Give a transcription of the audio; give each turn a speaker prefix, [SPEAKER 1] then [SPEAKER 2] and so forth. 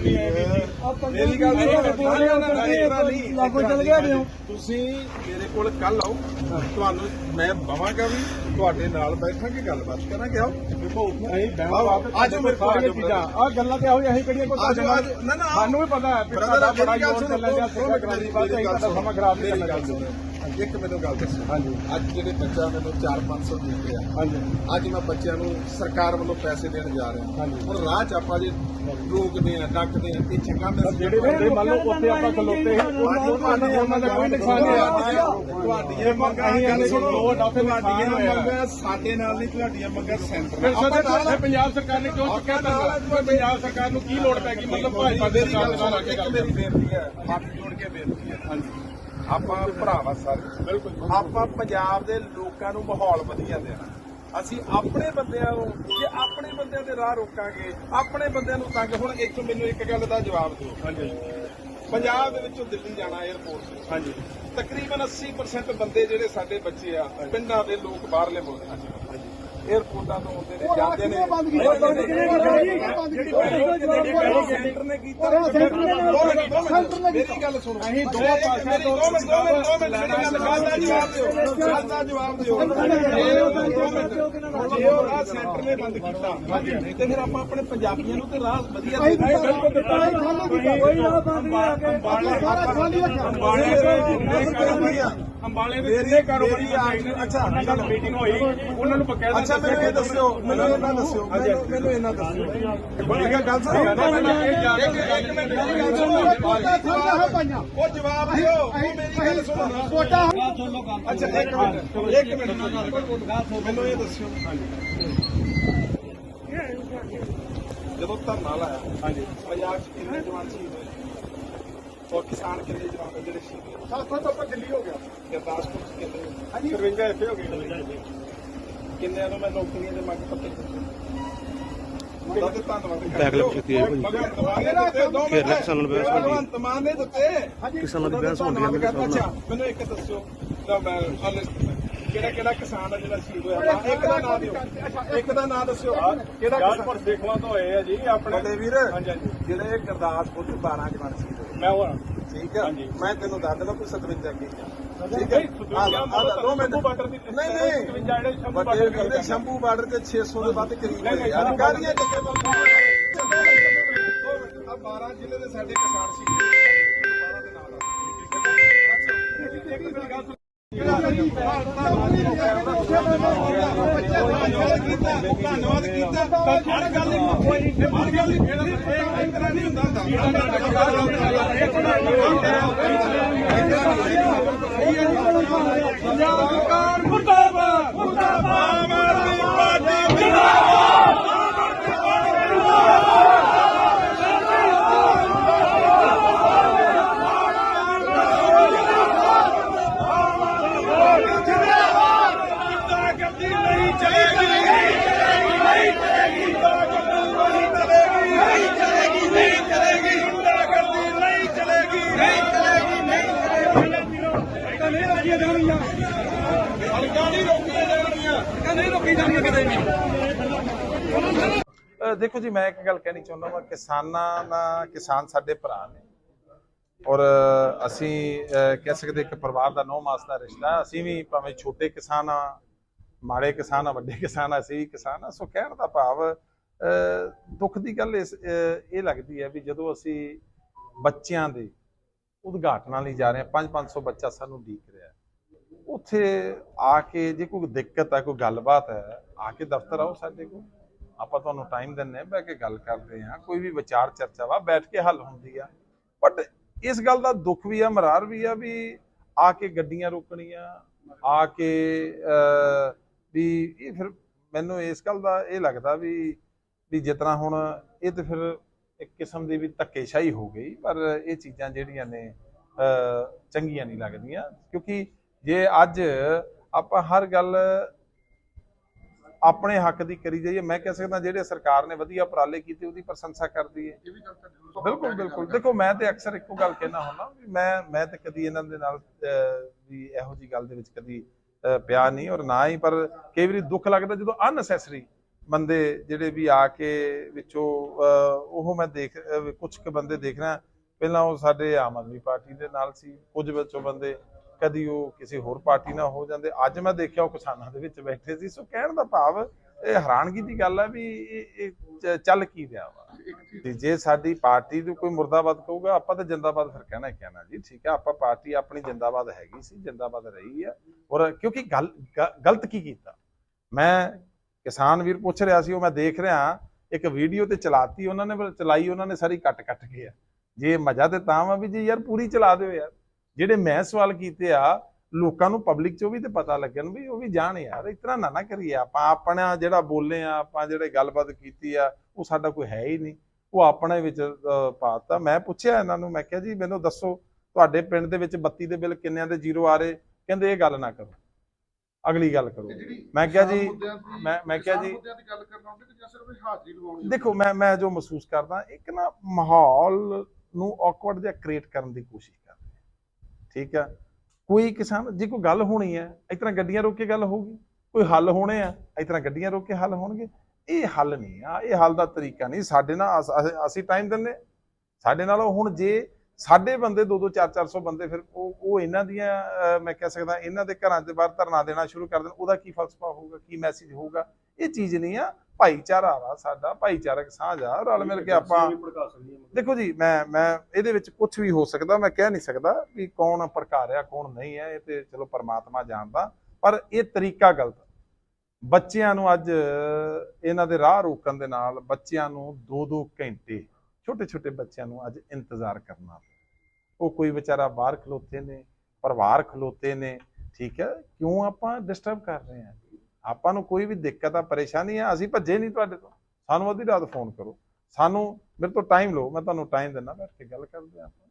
[SPEAKER 1] ਨਹੀਂ ਆਏ ਮੇਰੀ ਗੱਲ ਸੁਣੋ ਨਹੀਂ
[SPEAKER 2] ਲਾਗੋ ਚਲ ਗਿਆ ਦਿਓ।
[SPEAKER 1] ਤੁਸੀਂ ਮੇਰੇ ਕੋਲ ਕੱਲ ਆਓ। ਤੁਹਾਨੂੰ ਮੈਂ ਬਵਾਂਗਾ ਵੀ ਤੁਹਾਡੇ ਨਾਲ ਬੈਠਾਂਗੇ ਗੱਲਬਾਤ ਕਰਾਂਗੇ। ਆਓ। ਅੱਜ ਮੇਰੇ ਕੋਲ
[SPEAKER 2] ਚੀਜ਼ਾਂ ਆ ਗੱਲਾਂ ਤੇ ਆਹੋ ਅਸੀਂ ਕਿਹੜੀਆਂ ਕੋਈ। ਸਾਨੂੰ ਵੀ ਪਤਾ ਹੈ ਬੜਾ ਸਮਾਂ ਖਰਾਬ ਨਹੀਂ
[SPEAKER 1] ਸੁਣੋ। ਇੱਕ ਮੈਨੂੰ ਗੱਲ ਦੱਸੋ।
[SPEAKER 2] ਹਾਂਜੀ।
[SPEAKER 1] ਅੱਜ ਜਿਹੜੇ ਬੱਚਾ ਮੈਨੂੰ 4-500 ਦੇ ਰਿਹਾ।
[SPEAKER 2] ਹਾਂਜੀ।
[SPEAKER 1] ਅੱਜ ਮੈਂ ਬੱਚਿਆਂ ਨੂੰ ਸਰਕਾਰ ਵੱਲੋਂ ਪੈਸੇ ਦੇਣ ਜਾ ਰਿਹਾ।
[SPEAKER 2] ਹਾਂਜੀ।
[SPEAKER 1] ਹੁਣ ਰਾਹ ਚ ਆਪਾਂ ਜੇ ਰੋਕਦੇ ਆ ਡੱਕਦੇ ਆ ਇਹ ਚੰਗਾ ਮੈਂ
[SPEAKER 2] ਜਿਹੜੇ ਬੰਦੇ ਮੰਨ ਲਓ ਉੱਥੇ ਆਪਾਂ ਖਲੋਤੇ ਉਹਨਾਂ ਦਾ ਕੋਈ ਨੁਕਸਾਨ ਨਹੀਂ
[SPEAKER 1] ਤੁਹਾਡੀਆਂ ਮੰਗਾਂ ਗੱਲ ਸੁਣੋ
[SPEAKER 2] ਦੋ ਡਾਕਟਰ
[SPEAKER 1] ਤੁਹਾਡੀਆਂ। ਮੰਗਾਂ ਸਾਡੇ ਨਾਲ ਨਹੀਂ ਤੁਹਾਡੀਆਂ ਮੰਗਾਂ ਸੈਂਟਰ ਨਾਲ ਆਪਾਂ
[SPEAKER 2] ਪੰਜਾਬ ਸਰਕਾਰ ਨੇ ਕਿਉਂ ਚੁੱਕਿਆ ਧਰਨਾ ਪੰਜਾਬ ਸਰਕਾਰ ਨੂੰ ਕੀ ਲੋੜ ਪੈ ਗਈ? ਮਤਲਬ
[SPEAKER 1] ਗੱਲ
[SPEAKER 2] ਸਰਕਾਰ ਨਾਲ ਆ ਕੇ ਗੱਲ
[SPEAKER 1] ਮੇਰੀ ਬੇਨਤੀ ਹੈ। ਹੱਥ ਜੋੜ ਕੇ ਬੇਨਤੀ ਹੈ।
[SPEAKER 2] ਹਾਂਜੀ।
[SPEAKER 1] ਆਪਾਂ ਭਰਾਵਾ ਸਾਰੇ।
[SPEAKER 2] ਬਿਲਕੁਲ
[SPEAKER 1] ਆਪਾਂ ਪੰਜਾਬ ਦੇ ਲੋਕਾਂ ਨੂੰ ਮਾਹੌਲ ਵਧੀਆ ਦੇਣਾ। ਅਸੀਂ ਆਪਣੇ ਬੰਦਿਆਂ ਨੂੰ ਜੇ ਆਪਣੇ ਬੰਦਿਆਂ ਦੇ ਰਾਹ ਰੋਕਾਂਗੇ ਆਪਣੇ ਬੰਦਿਆਂ ਨੂੰ ਤੰਗ ਹੁਣ ਇੱਥੋਂ ਮੈਨੂੰ ਇੱਕ ਗੱਲ ਦਾ ਜਵਾਬ ਦਿਓ।
[SPEAKER 2] ਹਾਂਜੀ।
[SPEAKER 1] ਪੰਜਾਬ ਦੇ ਵਿੱਚੋਂ ਦਿੱਲੀ ਜਾਣਾ 에ਅਰਪੋਰਟ ਤੇ।
[SPEAKER 2] ਹਾਂਜੀ।
[SPEAKER 1] ਤਕਰੀਬਨ 80% ਬੰਦੇ ਜਿਹੜੇ ਸਾਡੇ ਬੱਚੇ ਆ ਪਿੰਡਾਂ ਦੇ ਲੋਕ ਬਾਹਰਲੇ ਮੁਲਕਾਂ। 'ਚ 에ਅਰਪੋਰਟਾਂ ਤੋਂ ਆਉਂਦੇ ਨੇ ਜਾਂਦੇ ਨੇ। ਸੈਂਟਰ ਨੇ ਕੀਤਾ ਮੇਰੀ ਗੱਲ ਸੁਣੋ।
[SPEAKER 2] ਅਸੀਂ ਦੋ
[SPEAKER 1] ਮੇਰੀ-
[SPEAKER 2] ਪਾਸਿਆਂ
[SPEAKER 1] ਮੇਰੀ-
[SPEAKER 2] ਤੋਂ
[SPEAKER 1] ਦੋ ਮਿੰਟ ਦੋ ਮਿੰਟ ਦੋ ਮਿੰਟ ਮੇਰੀ ਗੱਲ ਗੱਲ ਦਾ ਜਵਾਬ ਦਿਓ। ਗੱਲ ਦਾ ਜਵਾਬ ਦਿਓ। ਜੇ ਉਹ ਦੋ ਮਿੰਟ ਜੇ ਉਹ ਰਾਹ ਸੈਂਟਰ ਨੇ ਬੰਦ ਕੀਤਾ ਤੇ ਫਿਰ ਆਪਾਂ ਆਪਣੇ ਪੰਜਾਬੀਆਂ ਨੂੰ ਤੇ ਰਾਹ ਵਧੀਆ ਦੇ
[SPEAKER 2] ਅੰਬਾਲੇ ਦੇ
[SPEAKER 1] ਮੇਰੀ-
[SPEAKER 2] ਜਿੰਨੇ ਕਾਰੋਬਾਰੀ
[SPEAKER 1] ਮੇਰੀ ਆ- ਅੱਛਾ,
[SPEAKER 2] ਨਾਲ ਮੀਟਿੰਗ ਹੋਈ। ਉਹਨਾਂ ਨੂੰ ਬਕਾਇਦਾ
[SPEAKER 1] ਅੱਛਾ ਮੈਨੂੰ ਇਹ ਦੱਸਿਓ ਮੈਨੂੰ ਇਹਨਾਂ ਦੱਸਿਓ ਮੈਨੂੰ ਮੈਨੂੰ ਇਹਨਾਂ ਦੱਸਿਓ। ਬੜੀ ਗੱਲ ਸੁਣੋ। ਇੱਕ ਇੱਕ ਮਿੰਟ ਮੇਰੀ ਗੱਲ ਸੁਣੋ। ਉਹ ਜਵਾਬ ਦਿਓ। ਉਹ ਮੇਰੀ ਗੱਲ ਸੁਣੋ। ਅੱਛਾ ਇੱਕ ਮਿੰਟ। ਇੱਕ ਮਿੰਟ। ਮੈਨੂੰ ਇਹ ਦੱਸਿਓ। ਜਦੋਂ ਧਰਨਾ ਲਾਇਆ
[SPEAKER 2] ਹਾਂਜੀ।
[SPEAKER 1] ਪੰਜਾਬ ਚ ਕਿੰਨੇ ਜਵਾਨ ਸ਼ਹੀਦ ਹੋਏ? ਔਰ ਕਿਸਾਨ ਕਿੰਨੇ ਜਵਾਨ ਜਿਹੜੇ ਸ਼ਹੀਦ ਹੋਏ?
[SPEAKER 2] ਸਾਥੋਂ ਤੋਂ ਆਪਾਂ ਦਿੱਲੀ ਹੋ ਗਿਆ।
[SPEAKER 1] ਗੁਰਦਾਸਪੁਰ ਚ ਕਿੰਨੇ?
[SPEAKER 2] ਹਾਂਜੀ। 53 ਇੱਥੇ ਹੋ ਗਏ
[SPEAKER 1] ਕਿੰਨਿਆਂ ਨੂੰ ਮੈਂ ਨੌਕਰੀਆਂ ਦੇ ਮੰਗ ਪੱਤਰ ਦਿੱਤੇ। ਬਹੁਤ ਧੰਨਵਾਦ
[SPEAKER 3] ਬੈਕਲੌਗ ਕੀਤੀ ਹੈ ਭਾਈ।
[SPEAKER 1] ਭਗਵੰਤ ਮਾਨ ਨੇ ਦਿੱਤੇ ਦੋ ਮਿੰਟ।
[SPEAKER 3] ਫਿਰ ਕਿਸਾਨਾਂ ਨੂੰ ਬਹਿਸ ਹੁੰਦੀ ਹੈ।
[SPEAKER 1] ਭਗਵੰਤ ਮਾਨ ਨੇ ਦਿੱਤੇ।
[SPEAKER 3] ਕਿਸਾਨਾਂ ਦੀ ਬਹਿਸ ਹੁੰਦੀ ਹੈ ਮੇਰੇ ਹਿਸਾਬ ਨਾਲ।
[SPEAKER 1] ਅੱਛਾ ਮੈਨੂੰ ਇੱਕ ਦੱਸਿਓ ਤਾਂ ਮੈਂ ਹਾਲੇ ਕਿਹੜਾ ਕਿਹੜਾ ਕਿਸਾਨ ਆ ਜਿਹੜਾ ਸ਼ਹੀਦ ਹੋਇਆ? ਇੱਕ ਦਾ ਨਾਮ ਦਿਓ। ਇੱਕ ਦਾ ਨਾਮ ਦੱਸਿਓ। ਕਿਹੜਾ
[SPEAKER 2] ਜਾਜਪੁਰ
[SPEAKER 1] ਕਿਸਾਨ
[SPEAKER 2] ਦੇਖਵਾ ਤੋਂ ਹੋਏ ਆ ਜੀ ਆਪਣੇ
[SPEAKER 1] ਬੜੇ ਵੀਰ
[SPEAKER 2] ਹਾਂਜੀ ਹਾਂਜੀ।
[SPEAKER 1] ਜਿਹੜੇ ਗੁਰਦਾਸਪੁਰ ਚ 12 ਜਵਾਨ ਸ਼ਹੀਦ ਹੋਏ।
[SPEAKER 2] ਮੈਂ ਉਹ
[SPEAKER 1] ਠੀਕ ਹੈ
[SPEAKER 2] ਹਾਂਜੀ।
[SPEAKER 1] ਮੈਂ ਤੈਨੂੰ ਦੱਸ ਦਿੰਦਾ ਕੋਈ 57 ਅੱਗੇ ਠੀਕ
[SPEAKER 2] ਨਹੀਂ,
[SPEAKER 1] ਹੈ ਦੋ ਮਿੰਟ
[SPEAKER 2] ਦੀ
[SPEAKER 1] ਨਹੀਂ ਨਹੀਂ
[SPEAKER 2] 57 ਜਿਹੜੇ ਸ਼ੰਭੂ
[SPEAKER 1] ਵੱਡੇ
[SPEAKER 2] ਦੀ
[SPEAKER 1] ਵੀਰ
[SPEAKER 2] ਕਰਦੇ।
[SPEAKER 1] ਸ਼ੰਭੂ ਬਾਰਡਰ ਤੇ 600 ਦੇ ਵੱਧ ਕਰੀਬ
[SPEAKER 2] ਨਹੀਂ, ਨਹੀਂ,
[SPEAKER 1] ਯਾਰ ਕਾਹਦੀਆਂ ਬੰਦੇ ਆ 12 ਜ਼ਿਲ੍ਹੇ ਦੇ ਸਾਡੇ ਕਿਸਾਨ ਸੀ 12 ਦੇ ਨਾਲ
[SPEAKER 2] ਗੱਲ।
[SPEAKER 1] ਧੰਨਵਾਦ ਕੀਤਾ ਹਰ ਗੱਲ ਇੱਕ ਹਰ ਗੱਲ ਇੱਕ ਤਰ੍ਹਾਂ ਨਹੀਂ ਹੁੰਦਾ
[SPEAKER 2] ਸਰਕਾਰ ਮੁਰਦਾਬਾਦ ਮੁਰਦਾਬਾਦ
[SPEAKER 1] ਆਮ ਆਦਮੀ ਪਾਰਟੀ ਜਿੰਦਾਬਾਦ ਗੁੰਡਾਗਰਦੀ ਨਹੀਂ ਚਲੇਗੀ ਨਹੀਂ ਚਲੇਗੀ ਗੁੰਡਾਗਰਦੀ ਨਹੀਂ ਚਲੇਗੀ ਨਹੀਂ ਚਲੇਗੀ ਨਹੀਂ ਚਲੇਗੀ ਗੁੰਡਾਗਰਦੀ ਨਹੀਂ ਚਲੇਗੀ ਨਹੀਂ ਚਲੇਗੀ ਨਹੀਂ
[SPEAKER 2] ਤਾਂ ਨਹੀਂ ਰੋਕੀਆਂ ਜਾਣਗੀਆਂ
[SPEAKER 1] ਹਲਕਾ ਨਹੀਂ ਰੋਕੀਆਂ ਜਾਣਗੀਆਂ
[SPEAKER 2] ਤਾਂ ਕਿਤੇ ਵੀ
[SPEAKER 1] ਦੇਖੋ ਜੀ ਮੈਂ ਇੱਕ ਗੱਲ ਕਹਿਣੀ ਚਾਹੁੰਦਾ ਹਾਂ ਕਿਸਾਨਾਂ ਦਾ ਕਿਸਾਨ ਸਾਡੇ ਭਰਾ ਨੇ। ਔਰ ਅਸੀਂ ਕਹਿ ਸਕਦੇ ਇੱਕ ਪਰਿਵਾਰ ਦਾ ਨੌ ਮਾਸ ਦਾ ਰਿਸ਼ਤਾ ਅਸੀਂ ਵੀ ਭਾਵੇਂ ਛੋਟੇ ਕਿਸਾਨ ਆ ਮਾੜੇ ਕਿਸਾਨ ਆ ਵੱਡੇ ਕਿਸਾਨ ਆ ਅਸੀਂ ਵੀ ਕਿਸਾਨ ਆ ਸੋ ਕਹਿਣ ਦਾ ਭਾਵ ਅ, ਦੁੱਖ ਦੀ ਗੱਲ ਇਸ ਇਹ ਲੱਗਦੀ ਹੈ ਵੀ ਜਦੋਂ ਅਸੀਂ ਬੱਚਿਆਂ ਦੇ ਉਦਘਾਟਨਾਂ ਲਈ ਜਾ ਰਹੇ ਹਾਂ 5-500 ਬੱਚਾ ਸਾਨੂੰ ਡੀਕ ਉੱਥੇ ਆ ਕੇ ਜੇ ਕੋਈ ਦਿੱਕਤ ਹੈ, ਕੋਈ ਗੱਲਬਾਤ ਹੈ, ਆ ਕੇ ਦਫ਼ਤਰ ਆਓ ਸਾਡੇ ਕੋਲ। ਆਪਾਂ ਤੁਹਾਨੂੰ ਟਾਈਮ ਦਿੰਨੇ ਆ ਬਹਿ ਕੇ ਗੱਲ ਕਰਦੇ ਹਾਂ। ਕੋਈ ਵੀ ਵਿਚਾਰ ਚਰਚਾ ਵਾ, ਬੈਠ ਕੇ ਹੱਲ ਹੁੰਦੀ ਆ। ਬਟ ਇਸ ਗੱਲ ਦਾ ਦੁੱਖ ਵੀ ਆ, ਮਰਾਰ ਵੀ ਆ ਵੀ ਆ ਕੇ ਗੱਡੀਆਂ ਰੋਕਣੀਆਂ, ਆ ਕੇ ਵੀ ਇਹ ਫਿਰ ਮੈਨੂੰ ਇਸ ਗੱਲ ਦਾ ਇਹ ਲੱਗਦਾ ਵੀ ਵੀ ਜਿਤਨਾ ਹੁਣ ਇਹ ਤੇ ਫਿਰ ਇੱਕ ਕਿਸਮ ਦੀ ਵੀ ਧੱਕੇਸ਼ਾਹੀ ਹੋ ਗਈ, ਪਰ ਇਹ ਚੀਜ਼ਾਂ ਜਿਹੜੀਆਂ ਨੇ ਚੰਗੀਆਂ ਨਹੀਂ ਲੱਗਦੀਆਂ। ਕਿਉਂਕਿ ਜੇ ਅੱਜ ਆਪਾਂ ਹਰ ਗੱਲ ਆਪਣੇ ਹੱਕ ਦੀ ਕਰੀ ਜਾਈਏ ਮੈਂ ਕਹਿ ਸਕਦਾ ਜਿਹੜੇ ਸਰਕਾਰ ਨੇ ਵਧੀਆ ਉਪਰਾਲੇ ਕੀਤੇ ਉਹਦੀ ਪ੍ਰਸ਼ੰਸਾ ਕਰਦੀ ਹੈ ਬਿਲਕੁਲ ਬਿਲਕੁਲ। ਦੇਖੋ ਮੈਂ ਤੇ ਅਕਸਰ ਇੱਕੋ ਗੱਲ ਕਹਿਣਾ ਹੁੰਦਾ ਵੀ ਮੈਂ ਮੈਂ ਤੇ ਕਦੀ ਇਹਨਾਂ ਦੇ ਨਾਲ ਵੀ ਇਹੋ ਜੀ ਗੱਲ ਦੇ ਵਿੱਚ ਕਦੀ ਪਿਆ ਨਹੀਂ ਔਰ ਨਾ ਹੀ ਪਰ ਕਈ ਵਾਰੀ ਦੁੱਖ ਲੱਗਦਾ ਜਦੋਂ ਅਨਨੈਸੈਸਰੀ ਬੰਦੇ ਜਿਹੜੇ ਵੀ ਆ ਕੇ ਵਿੱਚੋਂ ਉਹ ਮੈਂ ਦੇਖ ਕੁਝ ਕੁ ਬੰਦੇ ਦੇਖ ਰਿਹਾ ਪਹਿਲਾਂ ਉਹ ਸਾਡੇ ਆਮ ਆਦਮੀ ਪਾਰਟੀ ਦੇ ਨਾਲ ਸੀ ਕੁਝ ਵਿੱਚੋਂ ਬੰਦੇ ਕਦੀ ਉਹ ਕਿਸੇ ਹੋਰ ਪਾਰਟੀ ਨਾਲ ਹੋ ਜਾਂਦੇ। ਅੱਜ ਮੈਂ ਦੇਖਿਆ ਉਹ ਕਿਸਾਨਾਂ ਦੇ ਵਿੱਚ ਬੈਠੇ ਸੀ। ਸੋ ਕਹਿਣ ਦਾ ਭਾਵ, ਇਹ ਹੈਰਾਨਗੀ ਦੀ ਗੱਲ ਹੈ ਵੀ ਇਹ ਚੱਲ ਕੀ ਰਿਹਾ ਵਾ। ਤੇ ਜੇ ਸਾਡੀ ਪਾਰਟੀ ਨੂੰ ਕੋਈ ਮੁਰਦਾਬਾਦ ਕਹੂਗਾ, ਆਪਾਂ ਤਾਂ ਜਿੰਦਾਬਾਦ ਫਿਰ ਕਹਿਣਾ ਕਹਿਣਾ ਜੀ। ਠੀਕ ਹੈ, ਆਪਾਂ ਪਾਰਟੀ ਆਪਣੀ ਜਿੰਦਾਬਾਦ ਹੈਗੀ ਸੀ, ਜਿੰਦਾਬਾਦ ਰਹੀ ਹੈ। ਔਰ ਕਿਉਂਕਿ ਗੱਲ ਗਲਤ ਕੀ ਕੀਤਾ? ਮੈਂ ਕਿਸਾਨ ਵੀਰ ਪੁੱਛ ਰਿਹਾ ਸੀ, ਉਹ ਮੈਂ ਦੇਖ ਰਿਹਾ ਇੱਕ ਵੀਡੀਓ ਤੇ ਚਲਾਤੀ, ਉਹਨਾਂ ਨੇ, ਚਲਾਈ, ਉਹਨਾਂ ਨੇ ਸਾਰੀ ਕੱਟ ਕੱਟ ਕੇ ਆ। ਜੇ ਮਜ਼ਾ ਤੇ ਤਾਂ ਵਾ ਵੀ ਜੀ ਯਾਰ ਪੂਰੀ ਚਲਾ ਦਿਓ ਯਾਰ। ਜਿਹੜੇ ਮੈਂ ਸਵਾਲ ਕੀਤੇ ਆ ਲੋਕਾਂ ਨੂੰ ਪਬਲਿਕ ਚੋਂ ਵੀ ਤੇ ਪਤਾ ਲੱਗਣ ਵੀ ਉਹ ਵੀ ਜਾਣ ਯਾਰ ਇਤਨਾ ਨਾ ਨਾ ਕਰੀਏ। ਆਪਾਂ ਆਪਣਾ ਜਿਹੜਾ ਬੋਲੇ ਆ ਆਪਾਂ ਜਿਹੜੇ ਗੱਲਬਾਤ ਕੀਤੀ ਆ ਉਹ ਸਾਡਾ ਕੋਈ ਹੈ ਹੀ ਨਹੀਂ। ਉਹ ਆਪਣੇ ਵਿੱਚ ਪਾਤਾ। ਮੈਂ ਪੁੱਛਿਆ ਇਹਨਾਂ ਨੂੰ ਮੈਂ ਕਿਹਾ ਜੀ ਮੈਨੂੰ ਦੱਸੋ ਤੁਹਾਡੇ ਪਿੰਡ ਦੇ ਵਿੱਚ ਬੱਤੀ ਦੇ ਬਿੱਲ ਕਿੰਨਿਆਂ ਦੇ ਜ਼ੀਰੋ ਆ ਰਹੇ? ਕਹਿੰਦੇ ਇਹ ਗੱਲ ਨਾ ਕਰੋ। ਅਗਲੀ ਗੱਲ ਕਰੋ। ਮੈਂ ਕਿਹਾ ਜੀ ਮੈਂ ਮੈਂ ਕਿਹਾ ਜੀ ਦੇਖੋ ਮੈਂ ਮੈਂ ਜੋ ਮਹਿਸੂਸ ਕਰਦਾ ਇੱਕ ਨਾ ਮਾਹੌਲ ਨੂੰ ਔਕਵਰਡ ਜਿਹਾ ਕ੍ਰੀਏਟ ਕਰਨ ਦੀ ਕੋਸ਼ਿਸ਼ ਕਰ। ਠੀਕ ਆ? ਕੋਈ ਕਿਸਾਨ ਜੇ ਕੋਈ ਗੱਲ ਹੋਣੀ ਹੈ ਇਸ ਤਰ੍ਹਾਂ ਗੱਡੀਆਂ ਰੋਕ ਕੇ ਗੱਲ ਹੋਊਗੀ? ਕੋਈ ਹੱਲ ਹੋਣੇ ਆ, ਇਸ ਤਰ੍ਹਾਂ ਗੱਡੀਆਂ ਰੋਕ ਕੇ ਹੱਲ ਹੋਣਗੇ? ਇਹ ਹੱਲ ਨਹੀਂ ਆ, ਇਹ ਹੱਲ ਦਾ ਤਰੀਕਾ ਨਹੀਂ। ਸਾਡੇ ਨਾਲ ਅਸੀਂ ਟਾਈਮ ਦਿੰਦੇ ਸਾਡੇ ਨਾਲ ਹੁਣ ਜੇ ਸਾਡੇ ਬੰਦੇ ਦੋ ਦੋ ਚਾਰ 400 ਬੰਦੇ ਫਿਰ ਉਹ ਉਹ ਇਹਨਾਂ ਦੀਆਂ ਮੈਂ ਕਹਿ ਸਕਦਾ, ਇਹਨਾਂ ਦੇ ਘਰਾਂ ਦੇ ਬਾਹਰ ਧਰਨਾ ਦੇਣਾ ਸ਼ੁਰੂ ਕਰ ਦੇਣ, ਉਹਦਾ ਕੀ ਫਲਸਫਾ ਹੋਊਗਾ, ਕੀ ਮੈਸੇਜ ਹੋਊਗਾ? ਇਹ ਚੀਜ਼ ਨਹੀਂ ਆ ਭਾਈਚਾਰਾ ਵਾ ਸਾਡਾ ਭਾਈਚਾਰਕ ਸਾਂਝ ਆ ਰਲ ਮਿਲ ਕੇ ਆਪਾਂ ਦੇਖੋ ਜੀ ਮੈਂ ਮੈਂ ਇਹਦੇ ਵਿੱਚ ਕੁਝ ਵੀ ਹੋ ਸਕਦਾ ਮੈਂ ਕਹਿ ਨਹੀਂ ਸਕਦਾ ਵੀ ਕੌਣ ਭੜਕਾ ਰਿਹਾ ਕੌਣ ਨਹੀਂ ਹੈ ਇਹ ਤੇ ਚਲੋ ਪਰਮਾਤਮਾ ਜਾਣਦਾ ਪਰ ਇਹ ਤਰੀਕਾ ਗਲਤ ਬੱਚਿਆਂ ਨੂੰ ਅੱਜ ਇਹਨਾਂ ਦੇ ਰਾਹ ਰੋਕਣ ਦੇ ਨਾਲ ਬੱਚਿਆਂ ਨੂੰ 2-2 ਘੰਟੇ ਛੋਟੇ ਛੋਟੇ ਬੱਚਿਆਂ ਨੂੰ ਅੱਜ ਇੰਤਜ਼ਾਰ ਕਰਨਾ ਉਹ ਕੋਈ ਵਿਚਾਰਾ ਬਾਹਰ ਖਲੋਤੇ ਨੇ ਪਰਿਵਾਰ ਖਲੋਤੇ ਨੇ ਠੀਕ ਹੈ ਕਿਉਂ ਆਪਾਂ ਡਿਸਟਰਬ ਕਰ ਰਹੇ ਹਾਂ? ਆਪਾਂ ਨੂੰ ਕੋਈ ਵੀ ਦਿੱਕਤ ਆ, ਪਰੇਸ਼ਾਨੀ ਆ, ਅਸੀਂ ਭੱਜੇ ਨਹੀਂ ਤੁਹਾਡੇ ਤੋਂ। ਸਾਨੂੰ ਅੱਧੀ ਰਾਤ ਫੋਨ ਕਰੋ। ਸਾਨੂੰ, ਮੇਰੇ ਤੋਂ ਟਾਈਮ ਲਓ, ਮੈਂ ਤੁਹਾਨੂੰ ਟਾਈਮ ਦਿੰਦਾ, ਬੈਠ ਕੇ ਗੱਲ ਕਰਦੇ ਹਾਂ ਆਪਾਂ।